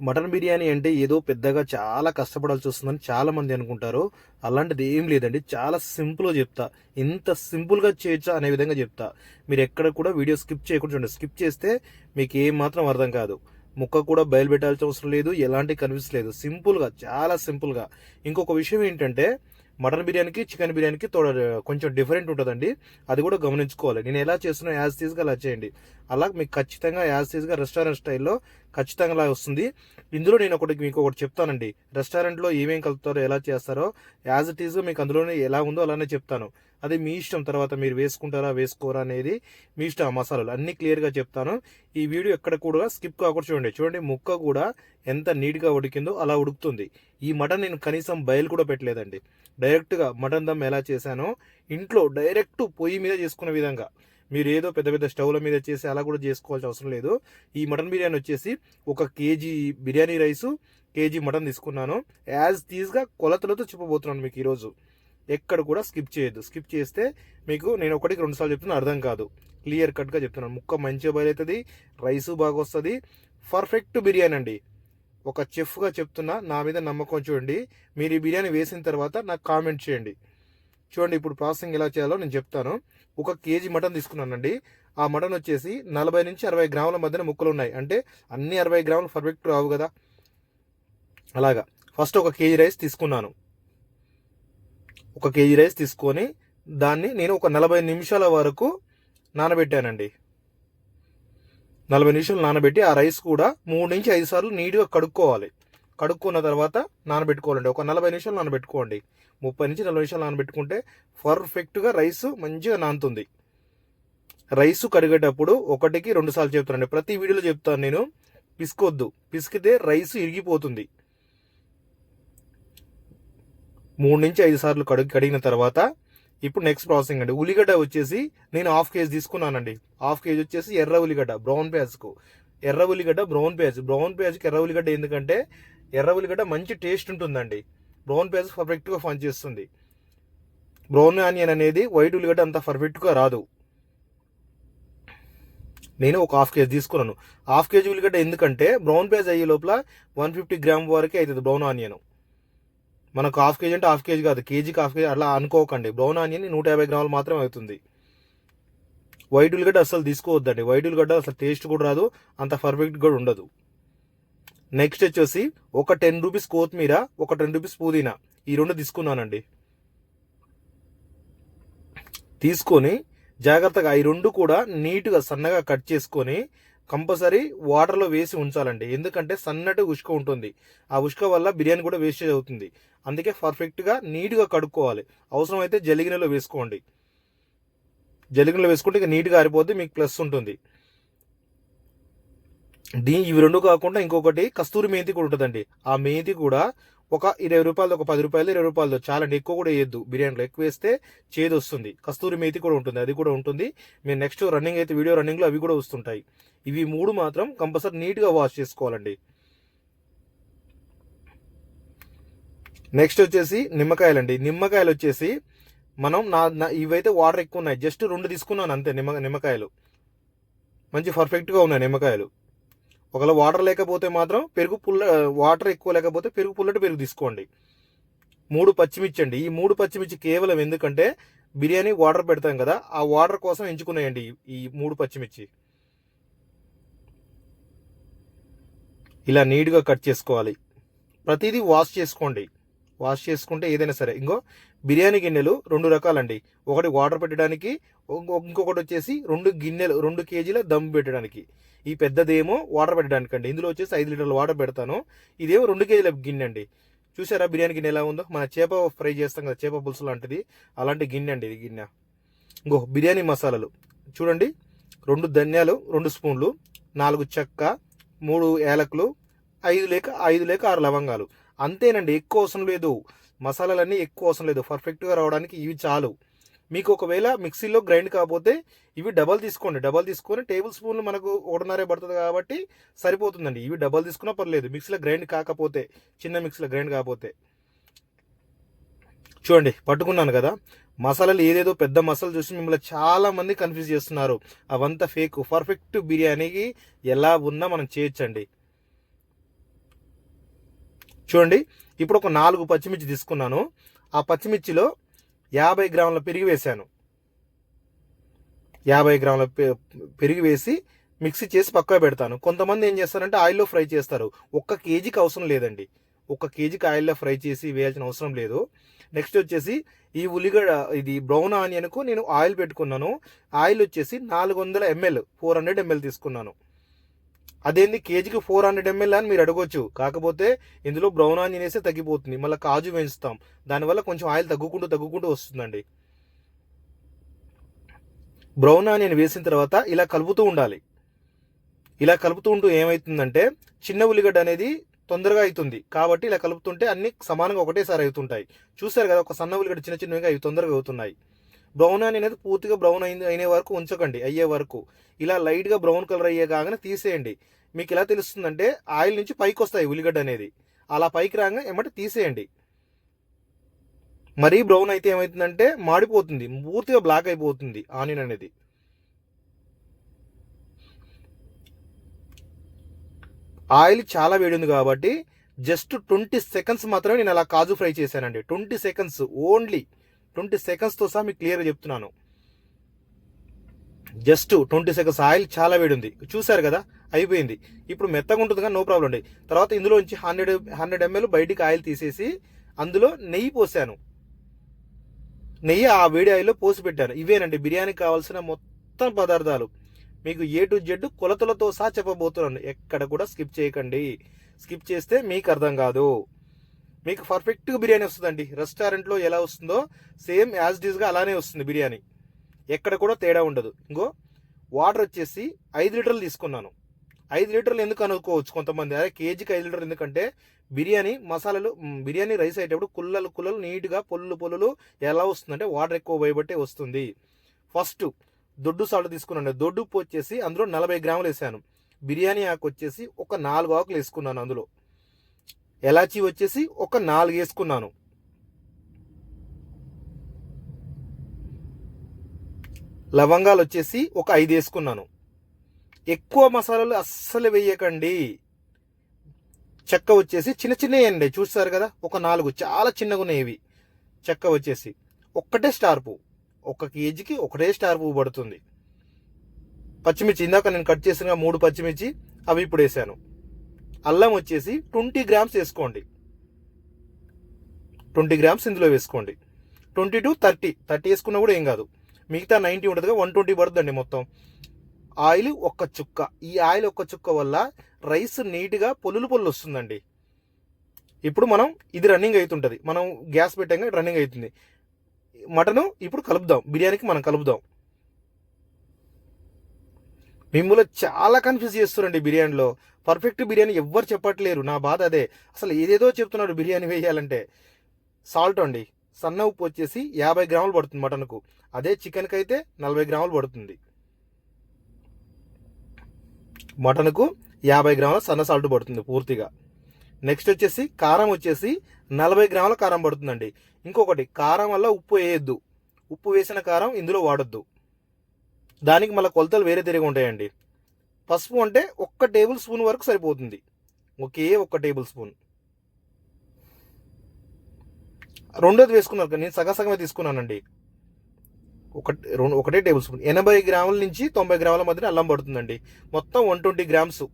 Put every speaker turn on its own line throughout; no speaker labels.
Mutton biryani అంటే ఏదో పెద్దగా చాలా కష్టపడాల్సి వస్తుందని చాలా మంది అనుకుంటారు. అలాంటిది ఏం లేదండి. చాలా సింపుల్గా చెప్తా. ఎంత సింపుల్గా చేయొచ్చా అనే విధంగా చెప్తా. మీరు ఎక్కడ కూడా వీడియో స్కిప్ చేయకుండా చూడండి. స్కిప్ చేస్తే మీకు ఏం మాత్రం అర్థం కాదు. ముక్క కూడా బయలుపెట్టాల్సిన అవసరం లేదు. ఎలాంటి కన్ఫ్యూజ్ లేదు. సింపుల్గా చాలా సింపుల్గా. ఇంకొక విషయం ఏంటంటే మటన్ బిర్యానీకి చికెన్ బిర్యానీకి తోడ కొంచెం డిఫరెంట్ ఉంటుందండి. అది కూడా గమనించుకోవాలి. నేను ఎలా చేస్తున్నా యాజ్ తీస్గా అలా చేయండి. అలా మీకు ఖచ్చితంగా యాజ్ తీస్గా రెస్టారెంట్ స్టైల్లో ఖచ్చితంగా అలా వస్తుంది. ఇందులో నేను ఒకటి మీకు ఒకటి చెప్తానండి. రెస్టారెంట్లో ఏమేమి కలుపుతారో ఎలా చేస్తారో యాజ్ ఇట్ ఈస్గా మీకు అందులోనే ఎలా ఉందో అలానే చెప్తాను. అది మీ ఇష్టం తర్వాత మీరు వేసుకుంటారా వేసుకోరా అనేది మీ ఇష్టం. ఆ మసాలాలు అన్ని క్లియర్గా చెప్తాను. ఈ వీడియో ఎక్కడ కూడా స్కిప్ కాకుండా చూడండి. చూడండి ముక్క కూడా ఎంత నీట్గా ఉడికిందో అలా ఉడుకుతుంది. ఈ మటన్ నేను కనీసం బయలు కూడా పెట్టలేదండి. డైరెక్ట్గా మటన్ దమ్ ఎలా చేశానో ఇంట్లో డైరెక్ట్ పొయ్యి మీద చేసుకునే విధంగా. మీరు ఏదో పెద్ద పెద్ద స్టవ్ల మీద చేసి అలా కూడా చేసుకోవాల్సిన అవసరం లేదు. ఈ మటన్ బిర్యానీ వచ్చేసి ఒక KG biryani rice KG mutton తీసుకున్నాను. యాజ్ తీస్గా కొలతలతో చెప్పబోతున్నాను మీకు ఈరోజు. ఎక్కడ కూడా స్కిప్ చేయొద్దు. స్కిప్ చేస్తే మీకు నేను ఒకటికి రెండు సార్లు చెప్తున్నా అర్థం కాదు. క్లియర్ కట్గా చెప్తున్నాను. ముక్క మంచిగా బయలుతుంది రైసు బాగా వస్తుంది. పర్ఫెక్ట్ బిర్యానీ అండి. ఒక చెఫ్గా చెప్తున్నా నా మీద నమ్మకం చూడండి. మీరు ఈ బిర్యానీ వేసిన తర్వాత నాకు కామెంట్ చేయండి. చూడండి ఇప్పుడు ప్రాసెసింగ్ ఎలా చేయాలో నేను చెప్తాను. ఒక కేజీ మటన్ తీసుకున్నానండి. ఆ మటన్ వచ్చేసి నలభై నుంచి అరవై గ్రాముల మధ్యన ముక్కలు ఉన్నాయి. అంటే అన్ని అరవై గ్రాములు పర్ఫెక్ట్ రావు కదా. అలాగా. ఫస్ట్ ఒక కేజీ రైస్ తీసుకున్నాను. ఒక కేజీ రైస్ తీసుకొని దాన్ని నేను ఒక నలభై నిమిషాల వరకు నానబెట్టానండి. నలభై నిమిషాలు నానబెట్టి ఆ రైస్ కూడా మూడు నుంచి ఐదు సార్లు నీట్గా కడుక్కోవాలి. కడుక్కున్న తర్వాత నానబెట్టుకోవాలండి. ఒక నలభై నిమిషాలు నానబెట్టుకోండి. ముప్పై నుంచి నలభై నిమిషాలు నానబెట్టుకుంటే పర్ఫెక్ట్గా రైస్ మంచిగా నానుతుంది. రైస్ కడిగేటప్పుడు ఒకటికి రెండు సార్లు చెప్తానండి. ప్రతి వీడియోలో చెప్తాను నేను. పిసుకొద్దు. పిసికితే రైస్ ఇరిగిపోతుంది. మూడు నుంచి ఐదు సార్లు కడుగు కడిగిన తర్వాత ఇప్పుడు నెక్స్ట్ ప్రాసెసింగ్ అండి. ఉల్లిగడ్డ వచ్చేసి నేను హాఫ్ కేజీ తీసుకున్నానండి. హాఫ్ కేజీ వచ్చేసి ఎర్ర ఉల్లిగడ్డ బ్రౌన్ ప్యాజ్కు ఎర్ర ఉల్లిగడ్డ బ్రౌన్ ప్యాజ్ బ్రౌన్ ప్యాజ్కి ఎర్ర ఉల్లిగడ్డ ఎందుకంటే ఎర్ర ఉల్లిగడ్డ మంచి టేస్ట్ ఉంటుందండి. బ్రౌన్ ప్యాజ్ పర్ఫెక్ట్గా పనిచేస్తుంది బ్రౌన్ ఆనియన్ అనేది వైట్ ఉల్లిగడ్డ అంత పర్ఫెక్ట్గా రాదు. నేను ఒక హాఫ్ కేజీ తీసుకున్నాను. హాఫ్ కేజీ ఉల్లిగడ్డ ఎందుకంటే బ్రౌన్ ప్యాజ్ అయ్యే లోపల వన్ ఫిఫ్టీ గ్రామ్ వరకే అవుతుంది బ్రౌన్ ఆనియన్ మనకు హాఫ్ కేజీ అంటే హాఫ్ కేజీ కాదు కేజీకి హాఫ్ కేజీ అలా అనుకోకండి. బ్రౌన్ ఆనియన్ నూట యాభై గ్రాములు మాత్రమే అవుతుంది. వైట్ ఉల్లిగడ్డ అసలు తీసుకోవద్దండి. వైట్ ఉల్లిగడ్డ అసలు టేస్ట్ కూడా రాదు అంత పర్ఫెక్ట్ కూడా ఉండదు. నెక్స్ట్ వచ్చేసి ఒక టెన్ రూపీస్ కొత్తిమీర ఒక టెన్ రూపీస్ పుదీనా. ఈ రెండు తీసుకున్నానండి. తీసుకొని జాగ్రత్తగా ఈ రెండు కూడా నీట్గా సన్నగా కట్ చేసుకొని కంపల్సరీ వాటర్లో వేసి ఉంచాలండి. ఎందుకంటే సన్నటి ఉష్క ఉంటుంది. ఆ ఉష్క వల్ల బిర్యానీ కూడా వేస్టేజ్ అవుతుంది. అందుకే పర్ఫెక్ట్గా నీట్గా కడుక్కోవాలి. అవసరమైతే జలిగినలో వేసుకోండి. జలిగినలో వేసుకుంటే ఇక నీట్గా ఆరిపోతే మీకు ప్లస్ ఉంటుంది. దీ ఇవి రెండు కాకుండా ఇంకొకటి కస్తూరి మేతి కూడా ఉంటుందండి. ఆ మేతి కూడా ఒక ఇరవై రూపాయలు ఒక పది రూపాయలు ఇరవై రూపాయలు చాలా ఎక్కువ కూడా వేయద్దు. బిర్యానీలో ఎక్కువ వేస్తే చేదు వస్తుంది. కస్తూరి మేతి కూడా ఉంటుంది అది కూడా ఉంటుంది. మీరు నెక్స్ట్ రన్నింగ్ అయితే వీడియో రన్నింగ్లో అవి కూడా వస్తుంటాయి. ఇవి మూడు మాత్రం కంపల్సరీ నీట్గా వాష్ చేసుకోవాలండి. నెక్స్ట్ వచ్చేసి నిమ్మకాయలండి. నిమ్మకాయలు వచ్చేసి మనం నా నా- ఇవైతే వాటర్ ఎక్కువ ఉన్నాయి. జస్ట్ రెండు తీసుకున్నాను అంతే నిమ్మ నిమ్మకాయలు. మంచి పర్ఫెక్ట్గా ఉన్నాయి నిమ్మకాయలు. ఒకవేళ వాటర్ లేకపోతే మాత్రం పెరుగు పుల్ల వాటర్ ఎక్కువ లేకపోతే పెరుగు పుల్లటి పెరుగు తీసుకోండి. మూడు పచ్చిమిర్చి అండి. ఈ మూడు పచ్చిమిర్చి కేవలం ఎందుకంటే బిర్యానీ వాటర్ పెడతాం కదా ఆ వాటర్ కోసం ఎంచుకున్నాయండి ఈ- ఈ మూడు పచ్చిమిర్చి. ఇలా నీట్గా కట్ చేసుకోవాలి. ప్రతిదీ వాష్ చేసుకోండి. వాష్ చేసుకుంటే ఏదైనా సరే. ఇంకో బిర్యానీ గిన్నెలు రెండు రకాలండి. ఒకటి వాటర్ పెట్టడానికి ఇంకో- ఇంకొకటి వచ్చేసి రెండు గిన్నెలు రెండు కేజీల దమ్ పెట్టడానికి. ఈ పెద్దదేమో వాటర్ పెట్టడానికి అండి ఇందులో వచ్చేసి ఐదు లీటర్ల వాటర్ పెడతాను. ఇదేమో రెండు కేజీల గిన్నె అండి. చూసారా బిర్యానీ గిన్నె ఎలా ఉందో? మన చేప ఫ్రై చేస్తాం కదా చేప పులుసు లాంటిది. అలాంటి గిన్నె అండి ఇది గిన్నె. ఇంకో బిర్యానీ మసాలాలు. చూడండి. రెండు ధనియాలు రెండు స్పూన్లు నాలుగు చెక్క మూడు ఏలకులు ఐదు లేక ఐదు లేక ఆరు లవంగాలు. అంతేనండి ఎక్కువ అవసరం లేదు. మసాలాలన్నీ ఎక్కువ అవసరం లేదు. పర్ఫెక్ట్గా రావడానికి ఇవి చాలు. మీకు ఒకవేళ మిక్సీలో గ్రైండ్ కాకపోతే ఇవి డబల్ తీసుకోండి. డబల్ తీసుకొని టేబుల్ స్పూన్లు మనకు ఒకటిన్నరే పడుతుంది కాబట్టి సరిపోతుందండి. ఇవి డబల్ తీసుకున్నా పర్లేదు. మిక్సీలో గ్రైండ్ కాకపోతే చిన్న మిక్సీలో గ్రైండ్ కాకపోతే. చూడండి పట్టుకున్నాను కదా. మసాలాలు ఏదేదో పెద్ద మసాలా చూసి మిమ్మల్ని చాలా మంది కన్ఫ్యూజ్ చేస్తున్నారు. అవంతా ఫేక్. పర్ఫెక్ట్ బిర్యానీకి ఎలా ఉన్నా మనం చేయొచ్చండి. చూడండి ఇప్పుడు ఒక నాలుగు పచ్చిమిర్చి తీసుకున్నాను. ఆ పచ్చిమిర్చిలో యాభై గ్రాముల పెరిగి వేశాను. యాభై గ్రాముల పెరిగి వేసి మిక్సీ చేసి పక్కన పెడతాను. కొంతమంది ఏం చేస్తారంటే ఆయిల్లో ఫ్రై చేస్తారు. ఒక్క కేజీకి అవసరం లేదండి. ఒక్క కేజీకి ఆయిల్లో ఫ్రై చేసి వేయాల్సిన అవసరం లేదు. నెక్స్ట్ వచ్చేసి ఈ ఉల్లిగడ్డ ఇది బ్రౌన్ ఆనియన్కు నేను ఆయిల్ పెట్టుకున్నాను. ఆయిల్ వచ్చేసి నాలుగు వందల ఎంఎల్ ఫోర్ హండ్రెడ్ ఎంఎల్ తీసుకున్నాను. అదేంది కేజీకి ఫోర్ హండ్రెడ్ ఎంఎల్ అని మీరు అడగొచ్చు. కాకపోతే ఇందులో బ్రౌన్ ఆనియన్ వేస్తే తగ్గిపోతుంది. మళ్ళీ కాజు పెంచుతాం దానివల్ల కొంచెం ఆయిల్ తగ్గుకుంటూ తగ్గుకుంటూ వస్తుందండి. బ్రౌన్ ఆనియన్ వేసిన తర్వాత ఇలా కలుపుతూ ఉండాలి. ఇలా కలుపుతూ ఉంటూ ఏమవుతుందంటే చిన్న ఉల్లిగడ్డ అనేది తొందరగా అవుతుంది కాబట్టి ఇలా కలుపుతుంటే అన్ని సమానంగా ఒకటేసారి అవుతుంటాయి. చూసారు కదా ఒక సన్న ఉల్లిగడ్డ చిన్న చిన్నవిగా అవి తొందరగా అవుతున్నాయి. బ్రౌన్ ఆనియన్ అనేది పూర్తిగా బ్రౌన్ అయింది అయ్యే వరకు ఉంచకండి అయ్యే వరకు. ఇలా లైట్గా బ్రౌన్ కలర్ అయ్యే కాగానే తీసేయండి. మీకు ఎలా తెలుస్తుందంటే ఆయిల్ నుంచి పైకి వస్తాయి ఉల్లిగడ్డ అనేది. అలా పైకి రాగా ఏమంటే తీసేయండి. మరీ బ్రౌన్ అయితే ఏమవుతుందంటే మాడిపోతుంది. పూర్తిగా బ్లాక్ అయిపోతుంది ఆనియన్ అనేది. ఆయిల్ చాలా వేడి ఉంది కాబట్టి జస్ట్ ట్వంటీ సెకండ్స్ మాత్రమే నేను అలా కాజు ఫ్రై చేశానండి. ట్వంటీ సెకండ్స్ ఓన్లీ ట్వంటీ సెకండ్స్తో సహా మీకు క్లియర్గా చెప్తున్నాను. జస్ట్ ట్వంటీ సెకండ్స్ ఆయిల్ చాలా వేడి ఉంది చూశారు కదా? అయిపోయింది. ఇప్పుడు మెత్తగా ఉంటుంది కానీ నో ప్రాబ్లం అండి. తర్వాత ఇందులో నుంచి హండ్రెడ్ హండ్రెడ్ ఎంఎల్ బయటికి ఆయిల్ తీసేసి అందులో నెయ్యి పోసాను. నెయ్యి ఆ వేడి ఆయిల్లో పోసి పెట్టాను. ఇవేనండి బిర్యానీకి కావాల్సిన మొత్తం పదార్థాలు. మీకు ఏ టు జెడ్ కొలతలతో సహా చెప్పబోతున్నాను. ఎక్కడ కూడా స్కిప్ చేయకండి. స్కిప్ చేస్తే మీకు అర్థం కాదు. మీకు పర్ఫెక్ట్గా బిర్యానీ వస్తుందండి. రెస్టారెంట్లో ఎలా వస్తుందో సేమ్ యాజ్ డీజ్గా అలానే వస్తుంది బిర్యానీ. ఎక్కడ కూడా తేడా ఉండదు. ఇంకో వాటర్ వచ్చేసి ఐదు లీటర్లు తీసుకున్నాను. ఐదు లీటర్లు ఎందుకు అనుకోవచ్చు కొంతమంది? అదే కేజీకి ఐదు లీటర్లు ఎందుకంటే బిర్యానీ మసాలాలు బిర్యానీ రైస్ అయ్యేటప్పుడు కుల్లలు కుల్లలు నీట్గా పొల్లు పొల్లులు ఎలా వస్తుందంటే వాటర్ ఎక్కువ పోయబట్టే వస్తుంది. ఫస్ట్ దొడ్డు సాల్ట్ తీసుకున్నాను. దొడ్డు ఉప్పు వచ్చేసి అందులో నలభై గ్రాములు వేసాను. బిర్యానీ ఆకు వచ్చేసి ఒక నాలుగు ఆకులు వేసుకున్నాను అందులో. ఎలాచీ వచ్చేసి ఒక నాలుగు వేసుకున్నాను. లవంగాలు వచ్చేసి ఒక ఐదు వేసుకున్నాను. ఎక్కువ మసాలాలు అస్సలు వేయకండి. చెక్క వచ్చేసి చిన్న చిన్నవి అండి చూస్తారు కదా ఒక నాలుగు చాలా చిన్నగా ఉన్నాయి చెక్క వచ్చేసి ఒక్కటే స్టార్ పువ్వు ఒక కేజీకి ఒకటే స్టార్ పువ్వు పడుతుంది. పచ్చిమిర్చి ఇందాక నేను కట్ చేసిన మూడు పచ్చిమిర్చి అవి ఇప్పుడు వేసాను. అల్లం వచ్చేసి ట్వంటీ గ్రామ్స్ వేసుకోండి. ట్వంటీ గ్రామ్స్ ఇందులో వేసుకోండి. ట్వంటీ టు థర్టీ థర్టీ వేసుకున్నా కూడా ఏం కాదు. మిగతా నైంటీ ఉంటుంది వన్ ట్వంటీ పడుతుందండి మొత్తం. ఆయిల్ ఒక్క చుక్క. ఈ ఆయిల్ ఒక్క చుక్క వల్ల రైస్ నీట్గా పొల్లులు పొల్లు వస్తుందండి. ఇప్పుడు మనం ఇది రన్నింగ్ అవుతుంటుంది. మనం గ్యాస్ పెట్టాక రన్నింగ్ అవుతుంది. మటను ఇప్పుడు కలుపుదాం. బిర్యానీకి మనం కలుపుదాం. మిమ్మల్ని చాలా కన్ఫ్యూజ్ చేస్తున్నారండి బిర్యానీలో. పర్ఫెక్ట్ బిర్యానీ ఎవ్వరు చెప్పట్లేరు. నా బాధ అదే. అసలు ఏదేదో చెప్తున్నాడు బిర్యానీ వేయాలంటే. సాల్ట్ అండి. సన్న ఉప్పు వచ్చేసి యాభై గ్రాములు పడుతుంది మటన్కు. అదే చికెన్కి అయితే నలభై గ్రాములు పడుతుంది. మటన్కు యాభై గ్రాముల సన్న సాల్ట్ పడుతుంది పూర్తిగా. నెక్స్ట్ వచ్చేసి కారం వచ్చేసి నలభై గ్రాముల కారం పడుతుందండి. ఇంకొకటి కారం వల్ల ఉప్పు వేయొద్దు. ఉప్పు వేసిన కారం ఇందులో వాడొద్దు. దానికి మళ్ళీ కొలతలు వేరే తిరిగి ఉంటాయండి. పసుపు అంటే ఒక్క టేబుల్ స్పూన్ వరకు సరిపోతుంది. ఒకే ఒక్క టేబుల్ స్పూన్. రెండోది వేసుకున్నారు కదా, నేను సగం సగమే తీసుకున్నానండి. ఒక రెండు ఒకటే టేబుల్ స్పూన్. ఎనభై గ్రాముల నుంచి తొంభై గ్రాముల మధ్యన అల్లం పడుతుందండి. మొత్తం one twenty grams.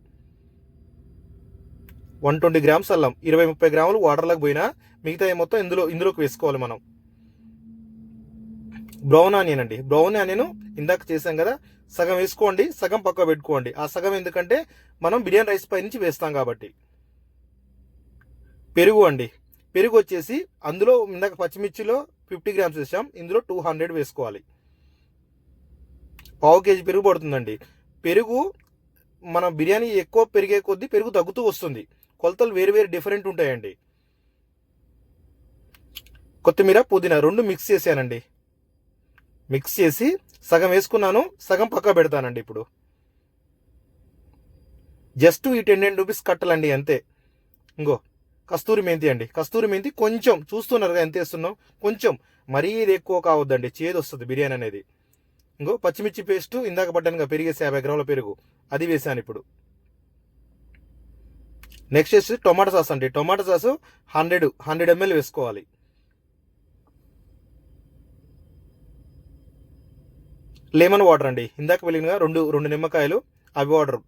One twenty grams అల్లం. ఇరవై ముప్పై గ్రాములు వాటర్లోకి పోయినా మిగతా మొత్తం ఇందులో ఇందులోకి వేసుకోవాలి మనం. బ్రౌన్ ఆనియన్ అండి. బ్రౌన్ ఆనియన్ ఇందాక చేసాం కదా. సగం వేసుకోండి సగం పక్క పెట్టుకోండి. ఆ సగం ఎందుకంటే మనం బిర్యానీ రైస్ పై నుంచి వేస్తాం కాబట్టి. పెరుగు అండి. పెరుగు వచ్చేసి అందులో ఇందాక పచ్చిమిర్చిలో ఫిఫ్టీ గ్రామ్స్ వేసాం. ఇందులో టూ హండ్రెడ్ వేసుకోవాలి. పావు కేజీ పెరుగు పడుతుందండి. పెరుగు మన బిర్యానీ ఎక్కువ పెరిగే కొద్దీ పెరుగు తగ్గుతూ వస్తుంది. కొలతలు వేరు వేరు డిఫరెంట్ ఉంటాయండి. కొత్తిమీర పుదీనా రెండు మిక్స్ చేశానండి. మిక్స్ చేసి సగం వేసుకున్నాను సగం పక్క పెడతానండి ఇప్పుడు. జస్ట్ ఈ టెన్ టెన్ రూపీస్ కట్టాలండి అంతే. ఇంకో కస్తూరి మెంతి అండి. కస్తూరి మెంతి కొంచెం చూస్తున్నారు ఎంత వేస్తున్నాం కొంచెం మరీ ఇది ఎక్కువ కావద్దండి. చేదు వస్తుంది బిర్యానీ అనేది. ఇంకో పచ్చిమిర్చి పేస్ట్ ఇందాక పడ్డానుగా పెరిగేసి యాభై గ్రాముల పెరుగు. అది వేసాను ఇప్పుడు. నెక్స్ట్ వచ్చి టొమాటో సాస్ అండి. Tomato sauce hundred hundred ML వేసుకోవాలి. లెమన్ వాటర్ అండి. ఇందాక వెళ్ళినగా రెండు రెండు నిమ్మకాయలు అవి వాటర్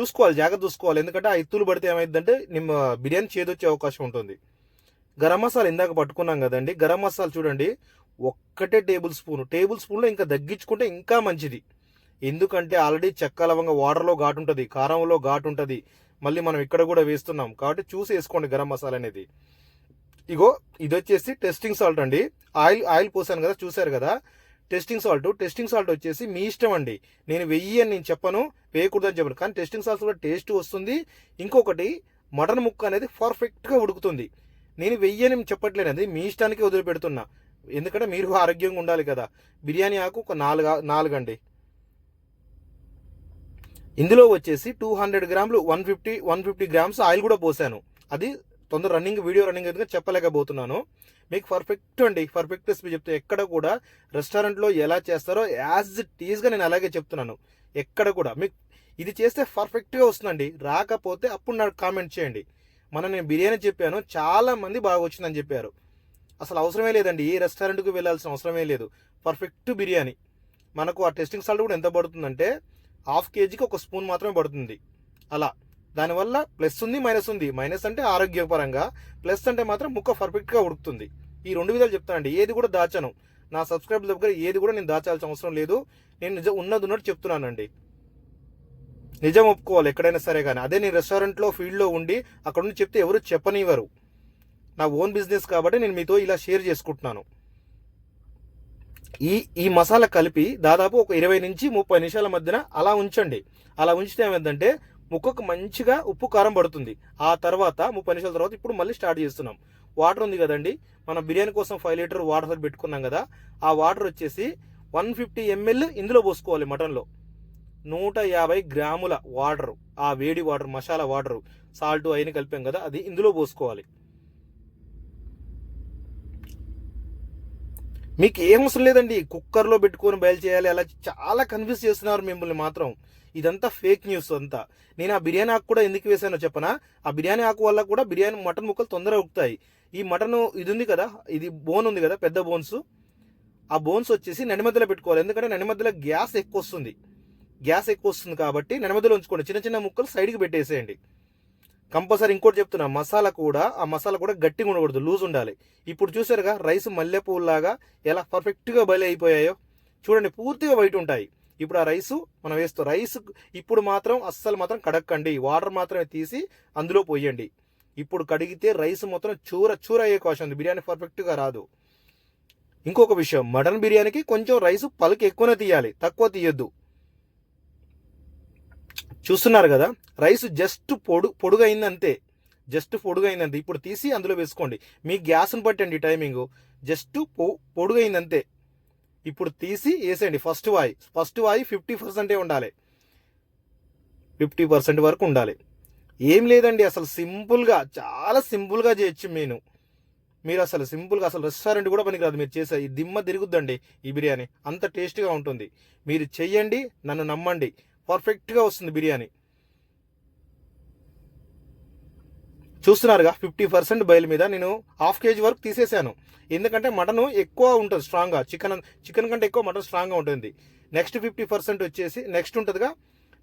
చూసుకోవాలి జాగ్రత్త చూసుకోవాలి. ఎందుకంటే ఆ ఎత్తులు పడితే ఏమైందంటే నిమ్మ బిర్యానీ చేదొచ్చే అవకాశం ఉంటుంది. గరం మసాలా ఇందాక పట్టుకున్నాం కదండి. గరం మసాలా చూడండి ఒక్కటే టేబుల్ స్పూన్. టేబుల్ స్పూన్లో ఇంకా తగ్గించుకుంటే ఇంకా మంచిది. ఎందుకంటే ఆల్రెడీ చెక్క లవంగా వాటర్లో ఘాటు ఉంటుంది కారంలో ఘాటు ఉంటుంది. మళ్ళీ మనం ఇక్కడ కూడా వేస్తున్నాం. కాబట్టి చూసి వేసుకోండి గరం మసాలా అనేది. ఇగో ఇది వచ్చేసి టెస్టింగ్ సాల్ట్ అండి. ఆయిల్ ఆయిల్ పోసాను కదా చూసారు కదా? టెస్టింగ్ సాల్ట్ టెస్టింగ్ సాల్ట్ వచ్చేసి మీ ఇష్టం అండి. నేను వెయ్యి అని నేను చెప్పను వేయకూడదని చెప్పను. కానీ టెస్టింగ్ సాల్ట్ కూడా టేస్ట్ వస్తుంది. ఇంకొకటి మటన్ ముక్క అనేది పర్ఫెక్ట్గా ఉడుకుతుంది. నేను వెయ్యి అని చెప్పట్లేదు అది మీ ఇష్టానికి వదిలిపెడుతున్నా. ఎందుకంటే మీరు ఆరోగ్యంగా ఉండాలి కదా. బిర్యానీ ఆకు ఒక నాలుగు నాలుగు అండి ఇందులో వచ్చేసి టూ హండ్రెడ్ గ్రాములు one fifty one fifty grams oil కూడా పోసాను. అది తొందర రన్నింగ్ వీడియో రన్నింగ్ ఎందుకంటే చెప్పలేకపోతున్నాను. మీకు పర్ఫెక్ట్ అండి పర్ఫెక్ట్ రెసిపీ చెప్తే ఎక్కడ కూడా రెస్టారెంట్లో ఎలా చేస్తారో యాజ్ ఇట్ ఈజ్గా నేను అలాగే చెప్తున్నాను. ఎక్కడ కూడా. మీకు ఇది చేస్తే పర్ఫెక్ట్గా వస్తుందండి. రాకపోతే అప్పుడు నాకు కామెంట్ చేయండి. మన నేను బిర్యానీ చెప్పాను చాలా మంది బాగా వచ్చిందని చెప్పారు. అసలు అవసరమే లేదండి ఏ రెస్టారెంట్కి వెళ్ళాల్సిన అవసరమే లేదు. పర్ఫెక్ట్ బిర్యానీ. మనకు ఆ టెస్టింగ్ సాల్ట్ కూడా ఎంత పడుతుందంటే హాఫ్ కేజీకి ఒక స్పూన్ మాత్రమే పడుతుంది. అలా. దానివల్ల ప్లస్ ఉంది మైనస్ ఉంది. మైనస్ అంటే ఆరోగ్యపరంగా ప్లస్ అంటే మాత్రం ముక్క పర్ఫెక్ట్గా ఉడుకుతుంది. ఈ రెండు విధాలు చెప్తానండి ఏది కూడా దాచను. నా సబ్స్క్రైబర్ దగ్గర ఏది కూడా నేను దాచాల్సిన అవసరం లేదు. నేను నిజం ఉన్నది ఉన్నట్టు చెప్తున్నానండి. నిజం ఒప్పుకోవాలి ఎక్కడైనా సరే కానీ అదే నేను రెస్టారెంట్లో ఫీల్డ్లో ఉండి అక్కడ నుండి చెప్తే ఎవరు చెప్పనివ్వరు. నా ఓన్ బిజినెస్ కాబట్టి నేను మీతో ఇలా షేర్ చేసుకుంటున్నాను. ఈ ఈ మసాలా కలిపి దాదాపు ఒక ఇరవై నుంచి ముప్పై నిమిషాల మధ్యన అలా ఉంచండి. అలా ఉంచితే ఏమైందంటే ముక్కకు మంచిగా ఉప్పు కారం పడుతుంది. ఆ తర్వాత ముప్పై నిమిషాల తర్వాత ఇప్పుడు మళ్ళీ స్టార్ట్ చేస్తున్నాం. వాటర్ ఉంది కదండి. మనం బిర్యానీ కోసం ఫైవ్ లీటర్ వాటర్ పెట్టుకున్నాం కదా. ఆ వాటర్ వచ్చేసి వన్ ఫిఫ్టీ ఎంఎల్ ఇందులో పోసుకోవాలి మటన్లో. నూట యాభై గ్రాముల వాటర్ ఆ వేడి వాటర్ మసాలా వాటర్ సాల్ట్ అయిన కలిపాం కదా అది ఇందులో పోసుకోవాలి. మీకు ఏం అవసరం లేదండి. కుక్కర్లో పెట్టుకొని బయలు చేయాలి. అలా చాలా కన్ఫ్యూజ్ చేస్తున్నారు మిమ్మల్ని మాత్రం. ఇదంతా ఫేక్ న్యూస్ అంతా. నేను ఆ బిర్యానీ ఆకు కూడా ఎందుకు వేసానో చెప్పనా? ఆ బిర్యానీ ఆకు వల్ల కూడా బిర్యానీ మటన్ ముక్కలు తొందరగా ఉక్కుతాయి. ఈ మటన్ ఇది ఉంది కదా? ఇది బోన్ ఉంది కదా? పెద్ద బోన్స్. ఆ బోన్స్ వచ్చేసి నడిమధ్యలో పెట్టుకోవాలి. ఎందుకంటే నడిమధ్యలో గ్యాస్ ఎక్కువ వస్తుంది. గ్యాస్ ఎక్కువ వస్తుంది కాబట్టి నడిమధ్యలో ఉంచుకోండి. చిన్న చిన్న ముక్కలు సైడ్కి పెట్టేసేయండి. కంపల్సరీ ఇంకోటి చెప్తున్నా మసాలా కూడా ఆ మసాలా కూడా గట్టిగా ఉండకూడదు లూజ్ ఉండాలి. ఇప్పుడు చూసారుగా రైస్ మల్లె ఎలా పర్ఫెక్ట్గా బలి అయిపోయాయో? చూడండి పూర్తిగా వైట్ ఉంటాయి. ఇప్పుడు ఆ రైస్ మనం వేస్తాం రైస్ ఇప్పుడు మాత్రం అస్సలు మాత్రం కడక్కండి. వాటర్ మాత్రమే తీసి అందులో పోయండి. ఇప్పుడు కడిగితే రైస్ మొత్తం చూర చూర అయ్యే అవకాశం ఉంది. బిర్యానీ పర్ఫెక్ట్గా రాదు. ఇంకొక విషయం మటన్ బిర్యానీకి కొంచెం రైస్ పలుకు ఎక్కువనే తీయాలి తక్కువ తీయొద్దు. చూస్తున్నారు కదా రైస్ జస్ట్ పొడు పొడుగైంది అంతే జస్ట్ పొడుగైందంతే. ఇప్పుడు తీసి అందులో వేసుకోండి. మీ గ్యాస్ని పట్టండి టైమింగ్. జస్ట్ పొ పొడుగైందంతే. ఇప్పుడు తీసి వేసేయండి. ఫస్ట్ వాయి. ఫస్ట్ వాయి ఫిఫ్టీ పర్సెంటే ఉండాలి. ఫిఫ్టీ పర్సెంట్ వరకు ఉండాలి. ఏం లేదండి అసలు సింపుల్గా చాలా సింపుల్గా చేయొచ్చు నేను మీరు అసలు సింపుల్గా అసలు రెస్టారెంట్ కూడా పనికిరాదు మీరు చేసే ఈ దిమ్మ తిరుగుద్దండి ఈ బిర్యానీ. అంత టేస్ట్గా ఉంటుంది. మీరు చెయ్యండి నన్ను నమ్మండి. పర్ఫెక్ట్గా వస్తుంది బిర్యానీ. చూస్తున్నారుగా ఫిఫ్టీ పర్సెంట్ బయలు మీద నేను హాఫ్ కేజీ వరకు తీసేసాను. ఎందుకంటే మటన్ ఎక్కువ ఉంటుంది స్ట్రాంగ్గా. చికెన్ చికెన్ కంటే ఎక్కువ మటన్ స్ట్రాంగ్గా ఉంటుంది. నెక్స్ట్ ఫిఫ్టీ పర్సెంట్ వచ్చేసి నెక్స్ట్ ఉంటుందిగా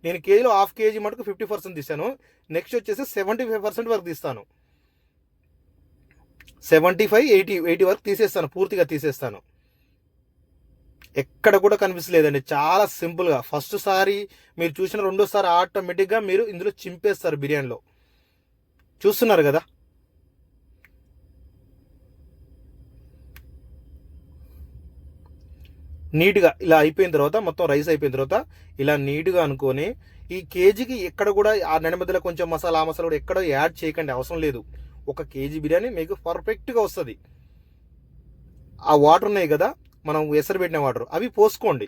నేను కేజీలో హాఫ్ కేజీ మటుకు ఫిఫ్టీ పర్సెంట్ తీసాను నెక్స్ట్ వచ్చేసి సెవెంటీ ఫైవ్ పర్సెంట్ వరకు తీస్తాను. సెవెంటీ ఫైవ్ ఎయిటీ ఎయిటీ వరకు తీసేస్తాను పూర్తిగా తీసేస్తాను. ఎక్కడ కూడా కనిపించలేదండి. చాలా సింపుల్గా ఫస్ట్ సారి మీరు చూసిన రెండోసారి ఆటోమేటిక్గా మీరు ఇందులో చింపేస్తారు బిర్యానీలో. చూస్తున్నారు కదా? నీట్గా ఇలా అయిపోయిన తర్వాత మొత్తం రైస్ అయిపోయిన తర్వాత ఇలా నీట్గా అనుకొని ఈ కేజీకి ఎక్కడ కూడా ఆ నడి మధ్యలో కొంచెం మసాలా ఆ మసాలా కూడా ఎక్కడ యాడ్ చేయకండి అవసరం లేదు. ఒక కేజీ బిర్యానీ మీకు పర్ఫెక్ట్గా వస్తుంది. ఆ వాటర్ ఉన్నాయి కదా? మనం ఎసరు పెట్టిన వాటర్ అవి పోసుకోండి.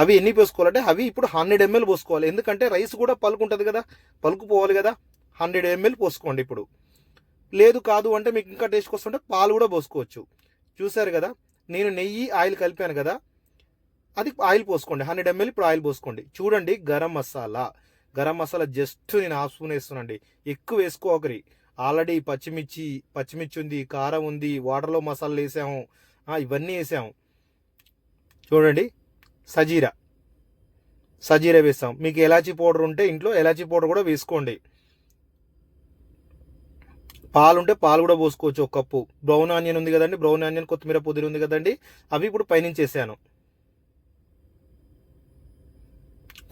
అవి ఎన్ని పోసుకోవాలంటే అవి ఇప్పుడు హండ్రెడ్ ఎంఎల్ పోసుకోవాలి. ఎందుకంటే రైస్ కూడా పలుకు ఉంటుంది కదా పలుకు పోవాలి కదా హండ్రెడ్ ఎంఎల్ పోసుకోండి ఇప్పుడు. లేదు కాదు అంటే మీకు ఇంకా టేస్ట్ వస్తుంటే పాలు కూడా పోసుకోవచ్చు. చూసారు కదా నేను నెయ్యి ఆయిల్ కలిపాను కదా అది ఆయిల్ పోసుకోండి. హండ్రెడ్ ఎంఎల్ ఇప్పుడు ఆయిల్ పోసుకోండి. చూడండి గరం మసాలా. గరం మసాలా జస్ట్ నేను హాఫ్ స్పూన్ వేస్తున్నాండి ఎక్కువ వేసుకోకరి. ఆల్రెడీ పచ్చిమిర్చి పచ్చిమిర్చి ఉంది కారం ఉంది వాటర్లో మసాలాలు వేసాము. ఇవన్నీ వేసాము. చూడండి సజీరా. సజీరా వేస్తాం. మీకు ఎలాచీ పౌడర్ ఉంటే ఇంట్లో ఎలాచీ పౌడర్ కూడా వేసుకోండి. పాలు ఉంటే పాలు కూడా పోసుకోవచ్చు ఒక కప్పు. బ్రౌన్ ఆనియన్ ఉంది కదండి బ్రౌన్ ఆనియన్ కొత్తిమీర పుదీన ఉంది కదండి అవి ఇప్పుడు పైనుంచి వేసాను.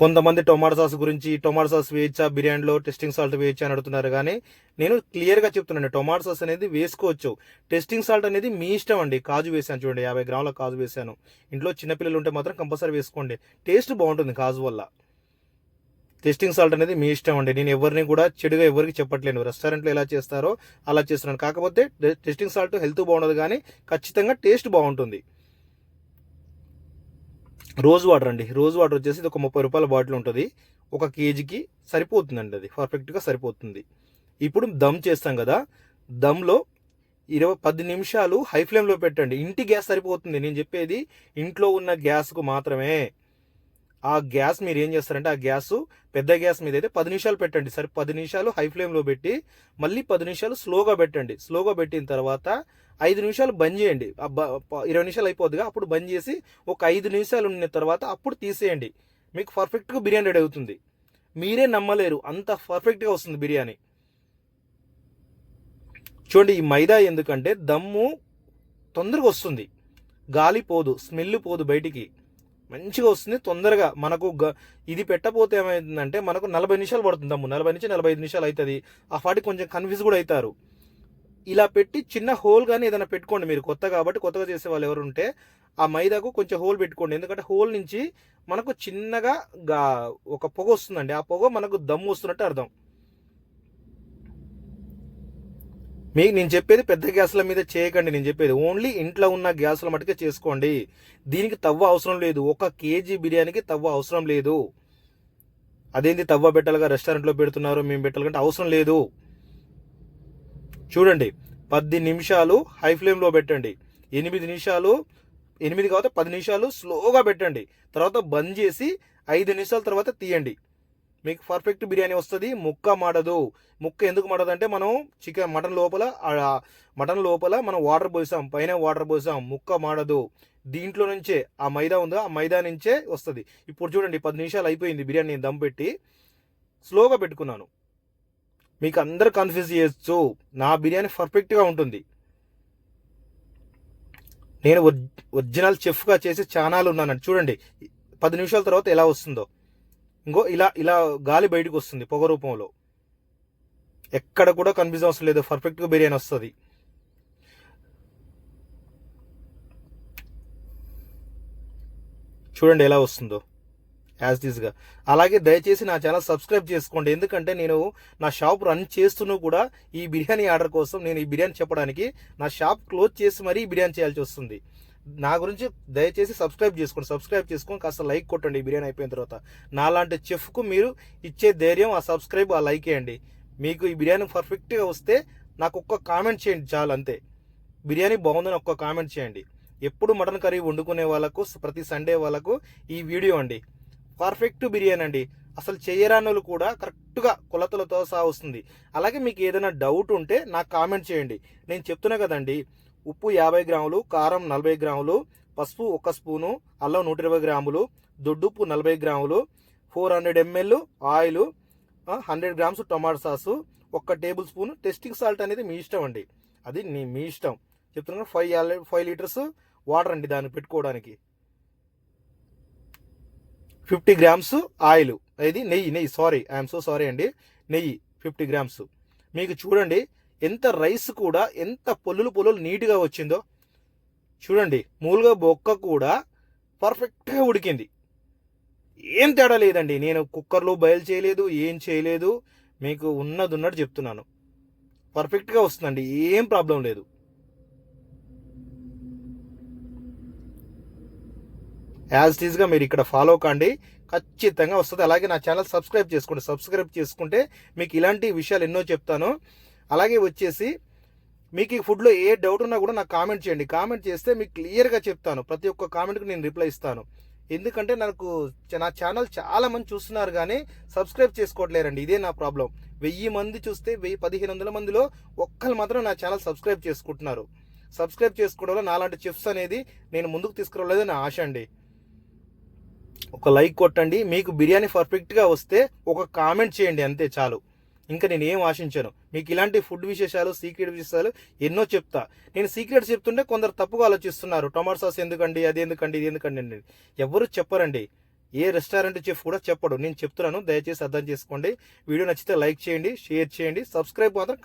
కొంతమంది టొమాటో సాస్ గురించి టొమాటో సాస్ వేయచ్చా బిర్యానీలో టెస్టింగ్ సాల్ట్ వేయచ్చా అని అడుగుతున్నారు కానీ నేను క్లియర్గా చెప్తున్నాను టొమాటో సాస్ అనేది వేసుకోవచ్చు. టెస్టింగ్ సాల్ట్ అనేది మీ ఇష్టం అండి. కాజు వేసాను చూడండి యాభై గ్రాముల కాజు వేసాను. ఇంట్లో చిన్నపిల్లలు ఉంటే మాత్రం కంపల్సరీ వేసుకోండి. టేస్ట్ బాగుంటుంది కాజు వల్ల. టెస్టింగ్ సాల్ట్ అనేది మీ ఇష్టం అండి. నేను ఎవరిని కూడా చెడుగా ఎవరికి చెప్పట్లేను. రెస్టారెంట్లో ఎలా చేస్తారో అలా చేస్తున్నాను. కాకపోతే టెస్టింగ్ సాల్ట్ హెల్త్ బాగుండదు కానీ ఖచ్చితంగా టేస్ట్ బాగుంటుంది. రోజ్ వాటర్ అండి. రోజ్ వాటర్ వచ్చేసి ఇది ఒక ముప్పై రూపాయల బాటిల్ ఉంటుంది. ఒక కేజీకి సరిపోతుందండి అది. పర్ఫెక్ట్గా సరిపోతుంది. ఇప్పుడు దమ్ చేస్తాం కదా. దమ్లో ఇరవై పది నిమిషాలు హై ఫ్లేమ్లో పెట్టండి. ఇంటి గ్యాస్ సరిపోతుంది. నేను చెప్పేది ఇంట్లో ఉన్న గ్యాస్కు మాత్రమే. ఆ గ్యాస్ మీరు ఏం చేస్తారంటే ఆ గ్యాస్ పెద్ద గ్యాస్ మీద అయితే పది నిమిషాలు పెట్టండి. సరే పది నిమిషాలు హై ఫ్లేమ్లో పెట్టి మళ్ళీ పది నిమిషాలు స్లోగా పెట్టండి. స్లోగా పెట్టిన తర్వాత ఐదు నిమిషాలు బంద్ చేయండి. ఇరవై నిమిషాలు అయిపోద్దిగా అప్పుడు బంద్ చేసి ఒక ఐదు నిమిషాలు ఉన్న తర్వాత అప్పుడు తీసేయండి. మీకు పర్ఫెక్ట్గా బిర్యానీ రెడీ అవుతుంది. మీరే నమ్మలేరు. అంత పర్ఫెక్ట్గా వస్తుంది బిర్యానీ. చూడండి ఈ మైదా ఎందుకంటే దమ్ము తొందరగా వస్తుంది. గాలి పోదు స్మెల్ పోదు బయటికి. మంచిగా వస్తుంది తొందరగా. మనకు గ- ఇది పెట్టపోతే ఏమైందంటే మనకు నలభై నిమిషాలు పడుతుంది దమ్ము. నలభై నుంచి నలభై ఐదు నిమిషాలు అవుతుంది. ఆ పాటికి కొంచెం కన్ఫ్యూజ్ కూడా అవుతారు. ఇలా పెట్టి చిన్న హోల్ కానీ ఏదైనా పెట్టుకోండి మీరు కొత్త కాబట్టి కొత్తగా చేసే వాళ్ళు ఎవరు ఉంటే ఆ మైదాకు కొంచెం హోల్ పెట్టుకోండి. ఎందుకంటే హోల్ నుంచి మనకు చిన్నగా గా ఒక పొగ వస్తుందండి. ఆ పొగ మనకు దమ్ము వస్తున్నట్టు అర్థం. మీకు నేను చెప్పేది పెద్ద గ్యాస్ల మీద చేయకండి. నేను చెప్పేది ఓన్లీ ఇంట్లో ఉన్న గ్యాస్ల మటుకే చేసుకోండి. దీనికి తవ్వ అవసరం లేదు. ఒక కేజీ బిర్యానీకి తవ్వ అవసరం లేదు. అదేంటి తవ్వ పెట్టాలిగా రెస్టారెంట్లో పెడుతున్నారు మేము పెట్టాలంటే అవసరం లేదు. చూడండి పది నిమిషాలు హై ఫ్లేమ్లో పెట్టండి. ఎనిమిది నిమిషాలు ఎనిమిది కాబట్టి పది నిమిషాలు స్లోగా పెట్టండి. తర్వాత బంద్ చేసి ఐదు నిమిషాల తర్వాత తీయండి. మీకు పర్ఫెక్ట్ బిర్యానీ వస్తుంది ముక్క మాడదు. ముక్క ఎందుకు మాడదు అంటే మనం చికెన్ మటన్ లోపల మటన్ లోపల మనం వాటర్ పోసాం పైన వాటర్ పోసాం ముక్క మాడదు. దీంట్లో నుంచే ఆ మైదా ఉందో? ఆ మైదా నుంచే వస్తుంది. ఇప్పుడు చూడండి పది నిమిషాలు అయిపోయింది బిర్యానీ దమ్ పెట్టి. స్లోగా పెట్టుకున్నాను. మీకు అందరు కన్ఫ్యూజ్ చేయొచ్చు. నా బిర్యానీ పర్ఫెక్ట్గా ఉంటుంది. నేను ఒరిజినల్ చెఫ్గా చేసి ఛానల్ ఉన్నానండి. చూడండి పది నిమిషాల తర్వాత ఎలా వస్తుందో. ఇంకో ఇలా ఇలా గాలి బయటకు వస్తుంది పొగ రూపంలో. ఎక్కడ కూడా కన్ఫ్యూజ్ అవసరం లేదు. పర్ఫెక్ట్గా బిర్యానీ వస్తుంది. చూడండి ఎలా వస్తుందో. యాజ్గా. అలాగే దయచేసి నా ఛానల్ సబ్స్క్రైబ్ చేసుకోండి. ఎందుకంటే నేను నా షాప్ రన్ చేస్తూనూ కూడా ఈ బిర్యానీ ఆర్డర్ కోసం నేను ఈ బిర్యానీ చెప్పడానికి నా షాప్ క్లోజ్ చేసి మరీ ఈ బిర్యానీ చేయాల్సి వస్తుంది. నా గురించి దయచేసి సబ్స్క్రైబ్ చేసుకోండి. సబ్స్క్రైబ్ చేసుకొని కాస్త లైక్ కొట్టండి ఈ బిర్యానీ అయిపోయిన తర్వాత. నాలాంటి చెఫ్కు మీరు ఇచ్చే ధైర్యం ఆ సబ్స్క్రైబ్ ఆ లైక్ వేయండి. మీకు ఈ బిర్యానీ పర్ఫెక్ట్గా వస్తే నాకు ఒక్క కామెంట్ చేయండి చాలు అంతే. బిర్యానీ బాగుందని ఒక్క కామెంట్ చేయండి. ఎప్పుడు మటన్ కర్రీ వండుకునే వాళ్ళకు ప్రతి సండే వాళ్ళకు ఈ వీడియో అండి. పర్ఫెక్ట్ బిర్యానీ అండి. అసలు చేయరానులు కూడా కరెక్ట్గా కొలతలతో సహా వస్తుంది. అలాగే మీకు ఏదైనా డౌట్ ఉంటే నాకు కామెంట్ చేయండి. నేను చెప్తున్నా కదండి ఉప్పు యాభై గ్రాములు కారం నలభై గ్రాములు పసుపు ఒక స్పూను అల్లం నూట ఇరవై గ్రాములు దొడ్డుప్పు నలభై గ్రాములు four hundred ML oil hundred grams tomato sauce ఒక్క టేబుల్ స్పూన్ టెస్టింగ్ సాల్ట్ అనేది మీ ఇష్టం అండి. అది మీ ఇష్టం. చెప్తున్నాను ఫైవ్ ఫైవ్ లీటర్స్ వాటర్ అండి దాన్ని పెట్టుకోవడానికి. Fifty grams oil. ఇది నెయ్యి నెయ్యి. సారీ ఐఎమ్ సో సారీ అండి. నెయ్యి ఫిఫ్టీ గ్రామ్స్. మీకు చూడండి ఎంత రైస్ కూడా ఎంత పొల్లులు పొల్లులు నీట్గా వచ్చిందో. చూడండి మూలుగా బొక్క కూడా పర్ఫెక్ట్గా ఉడికింది. ఏం తేడా లేదండి. నేను కుక్కర్లో బయలు చేయలేదు ఏం చేయలేదు. మీకు ఉన్నది ఉన్నట్టు చెప్తున్నాను. పర్ఫెక్ట్గా వస్తుందండి. ఏం ప్రాబ్లం లేదు. యాజ్ ఇట్ ఈస్గా మీరు ఇక్కడ ఫాలో కండి. ఖచ్చితంగా వస్తుంది. అలాగే నా ఛానల్ సబ్స్క్రైబ్ చేసుకోండి. సబ్స్క్రైబ్ చేసుకుంటే మీకు ఇలాంటి విషయాలు ఎన్నో చెప్తాను. అలాగే వచ్చేసి మీకు ఈ ఫుడ్లో ఏ డౌట్ ఉన్నా కూడా నాకు కామెంట్ చేయండి. కామెంట్ చేస్తే మీకు క్లియర్గా చెప్తాను. ప్రతి ఒక్క కామెంట్కి నేను రిప్లై ఇస్తాను. ఎందుకంటే నాకు నా ఛానల్ చాలా మంది చూస్తున్నారు కానీ సబ్స్క్రైబ్ చేసుకోవట్లేరండి. ఇదే నా ప్రాబ్లం వెయ్యి మంది చూస్తే వెయ్యి పదిహేను వందల మందిలో ఒక్కరు మాత్రం నా ఛానల్ సబ్స్క్రైబ్ చేసుకుంటున్నారు. సబ్స్క్రైబ్ చేసుకోవడం వల్ల నాలాంటి చిప్స్ అనేది నేను ముందుకు తీసుకురావలేదని నా ఆశ అండి. ఒక లైక్ కొట్టండి. మీకు బిర్యానీ పర్ఫెక్ట్గా వస్తే ఒక కామెంట్ చేయండి అంతే చాలు. ఇంకా నేను ఏం ఆశించాను. మీకు ఇలాంటి ఫుడ్ విశేషాలు సీక్రెట్ విశేషాలు ఎన్నో చెప్తా. నేను సీక్రెట్ చెప్తుంటే కొందరు తప్పుగా ఆలోచిస్తున్నారు. టొమాటో సాస్ ఎందుకండి అది ఎందుకండి ఇది ఎందుకండి అండి ఎవరు చెప్పరండి. ఏ రెస్టారెంట్ చెఫ్ కూడా చెప్పడు. నేను చెప్తున్నాను. దయచేసి అర్థం చేసుకోండి. వీడియో నచ్చితే లైక్ చేయండి షేర్ చేయండి. సబ్స్క్రైబ్ మాత్రం